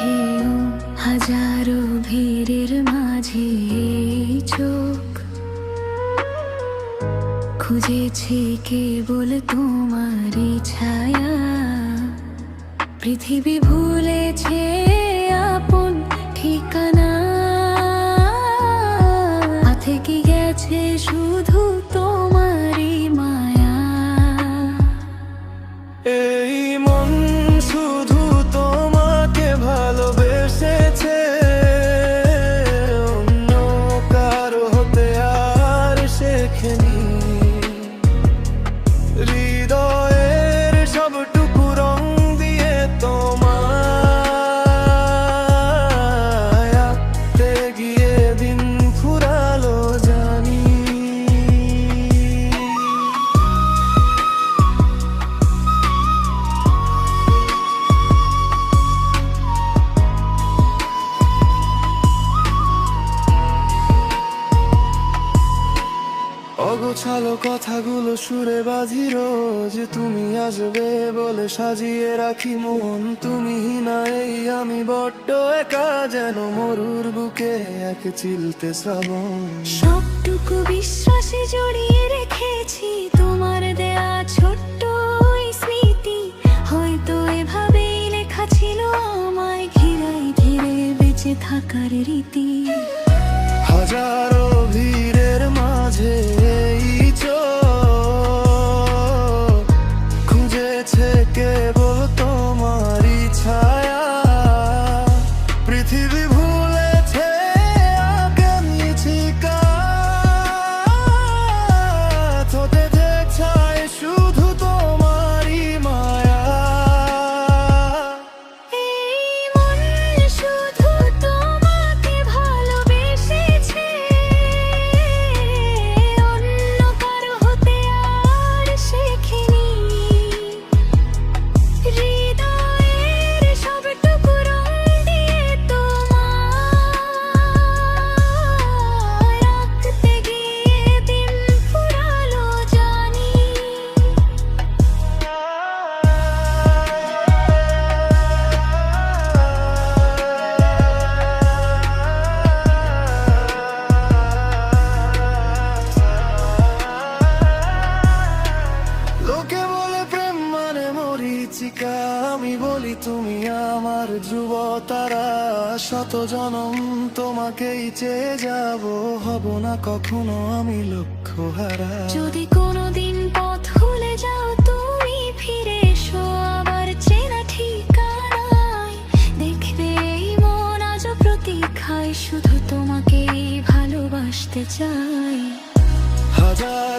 He হাজারো ভিড়ের মাঝে চোখ। খুঁজেছি কেবল তোমারই ছায়া। পৃথিবী ভুলেছে আপন ঠিকানা। থেকে গেছে শুধু অগোছালো কথাগুলো সুরে বাজি রোজ। তুমি আসবে বলে সাজিয়ে রাখি মন। তুমি না এই, আমি বড্ড একা যেন মরুর বুকে এক চিলতে শ্রাবণ। সবটুকু বিশ্বাসে জড়িয়ে রেখেছি পৃথিবী ভুলেছে বলি তুমি আমার ধ্রুব তারা। শত জনম তোমাকেই চেয়ে যাব হব না কখনো আমি লক্ষ্য হারা যদি কোনোদিন পথ ভুলে যাও তুমি ফিরে এসো আবার চেনা ঠিকানায়। দেখবে এই মন আজ প্রতীক্ষায় শুধু তোমাকেই ভালোবাসতে চাই। হাজার